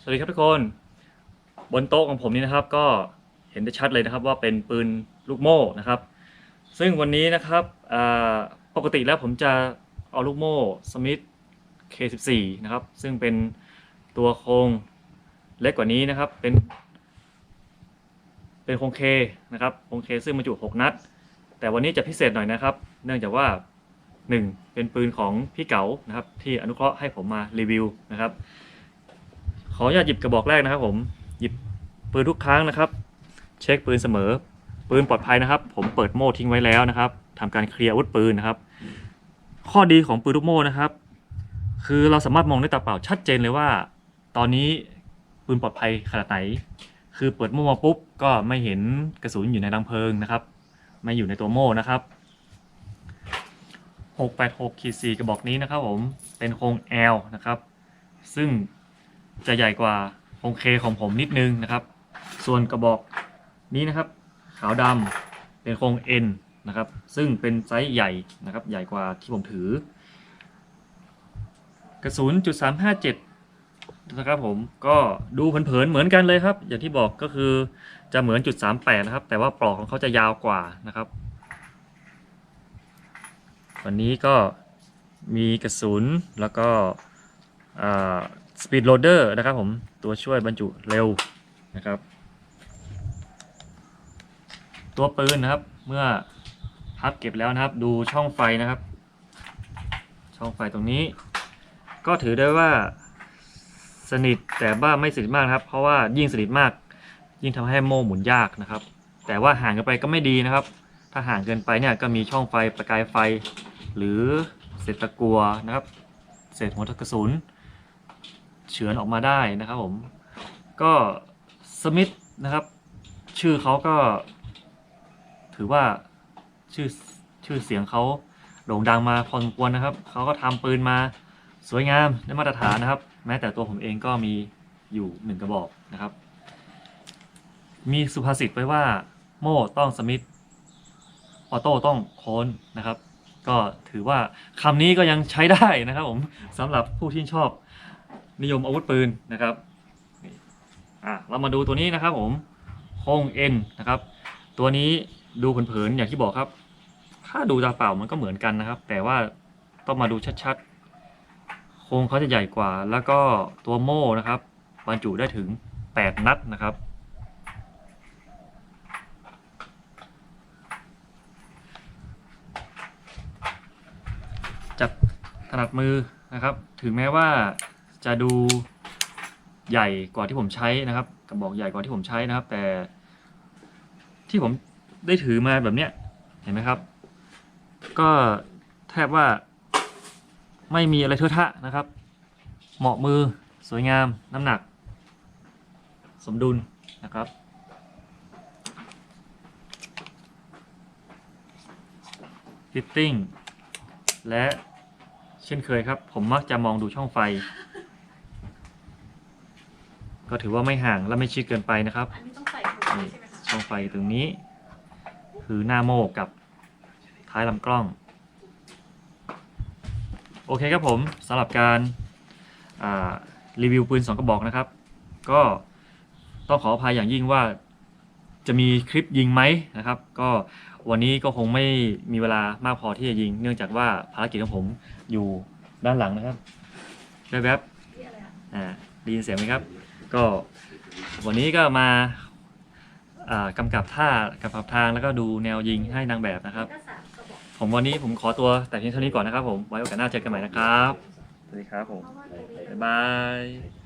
สวัสดีครับทุกคน บนโต๊ะของผมนี้นะครับ ก็เห็นได้ชัดเลยนะครับว่าเป็นปืนลูกโม่นะครับ ซึ่งวันนี้นะครับปกติแล้วผมจะเอาลูกโม่สมิธ K14 นะครับ ซึ่งเป็นตัวโครงเล็กกว่านี้นะครับ เป็น เป็นโครงเคนะครับโครงเคซึ่งบรรจุ 6 นัด แต่วันนี้จะพิเศษหน่อยนะครับ เนื่องจากว่า 1. เป็นปืนของพี่เก๋านะครับ ที่อนุเคราะห์ให้ผมมารีวิวนะครับ ขออนุญาตหยิบกระบอกแรกนะครับผม หยิบปืนทุกครั้งนะครับ เช็คปืนเสมอ ปืนปลอดภัยนะครับ ผมเปิดโม่ทิ้งไว้แล้วนะครับทำการเคลียร์อาวุธปืนนะครับ ข้อดีของปืนลูกโม่นะครับ คือเราสามารถมองด้วยตาเปล่าชัดเจนเลยว่า ตอนนี้ปืนปลอดภัยขนาดไหน คือเปิดโม่มาปุ๊บก็ไม่เห็นกระสุนอยู่ในรังเพลิงนะครับ ไม่อยู่ในตัวโม่นะครับ686ขีด4กระบอกนี้นะครับผม เป็นโครง L นะครับ ซึ่ง จะใหญ่กว่าโครง K ของผมนิดนึงนะครับ ส่วนกระบอกนี้นะครับ ขาวดำเป็นโครง N นนะครับ ซึ่งเป็นไซส์ใหญ่นะครับ ใหญ่กว่าที่ผมถือ กระสุนจุด357นะครับผมก็ดูเผินๆเหมือนกันเลยครับ อย่างที่บอกก็คือจะเหมือนจุด38นะครับ แต่ว่าปลอกของเขาจะยาวกว่านะครับ วันนี้ก็มีกระสุนแล้วก็ สปีดโ l เดอร์นะครับผมตัวช่วยบรรจุเร็วนะครับ ตัวปืนนะครับ เมื่อพับเก็บแล้วนะครับ ดูช่องไฟนะครับ ช่องไฟตรงนี้ ก็ถือได้ว่าสนิทแต่ว่าไม่สนิทมากนะครับ เพราะว่ายิ่งสนิทมาก ยิ่งทำให้โม่หมุนยากนะครับ แต่ว่าห่างกันไปก็ไม่ดีนะครับ ถ้าห่างเกินไปเนี่ยก็มีช่องไฟประกายไฟ หรือเศษตะกัวนะครับ เศษหัวกระสุน ฉือนออกมาได้นะครับผมก็สมิธนะครับ ชื่อเขาก็ ถือว่าชื่อชื่อเสียงเขาโด่งดังมาพอสมควรนะครับเขาก็ทำปืนมาสวยงามได้มาตรฐานนะครับ แม้แต่ตัวผมเองก็มีอยู่หนึ่งกระบอกนะครับ มีสุภาษิตไว้ว่า โม่ต้องสมิธออโต้ต้องโค้นนะครับ ก็ถือว่าคำนี้ก็ยังใช้ได้นะครับผมสำหรับผู้ที่ชอบ นิยมอาวุธปืนนะครับนี่อะเรามาดูตัวนี้นะครับผมโค้งเอ็นนะครับ ตัวนี้ดูเผินๆอย่างที่บอกครับ ถ้าดูตาเปล่ามันก็เหมือนกันนะครับ แต่ว่าต้องมาดูชัดๆโครงเขาจะใหญ่กว่า แล้วก็ตัวโม่นะครับบรรจุได้ถึง 8 นัดนะครับจับถนัดมือนะครับ ถึงแม้ว่า จะดูใหญ่กว่าที่ผมใช้นะครับกระบอกใหญ่กว่าที่ผมใช้นะครับ แต่ที่ผมได้ถือมาแบบเนี้ยเห็นไหมครับ ก็แทบว่าไม่มีอะไรเทอะทะนะครับ เหมาะมือสวยงามน้ำหนัก สมดุลนะครับ ฟิตติ้ง และเช่นเคยครับ ผมมักจะมองดูช่องไฟ ก็ถือว่าไม่ห่างและไม่ชิดเกินไปนะครับอันนี้ต้องใส่ถุงด้วยใช่ไหมคะช่องไฟตรงนี้ คือหน้าโม่กับท้ายลำกล้อง โอเคครับผมสำหรับการอ่ารีวิวปืน 2 กระบอกนะครับ ก็ต้องขออภัยอย่างยิ่งว่าจะมีคลิปยิงไหมนะครับ ก็วันนี้ก็คงไม่มีเวลามากพอที่จะยิง เนื่องจากว่าภารกิจของผมอยู่ด้านหลังนะครับแวบๆที่อะไรอะอ่าได้ยินเสียงไหมครับ ก็วันนี้ก็มาอ่ากำกับท่ากำกับทางแล้วก็ดูแนวยิงให้นางแบบนะครับก็สามกระบอกผมวันนี้ผมขอตัวแต่เพียงเท่านี้ก่อนนะครับผมไว้โอกาสหน้าเจอกันใหม่นะครับสวัสดีครับผมเพราะว่าบ๊ายบาย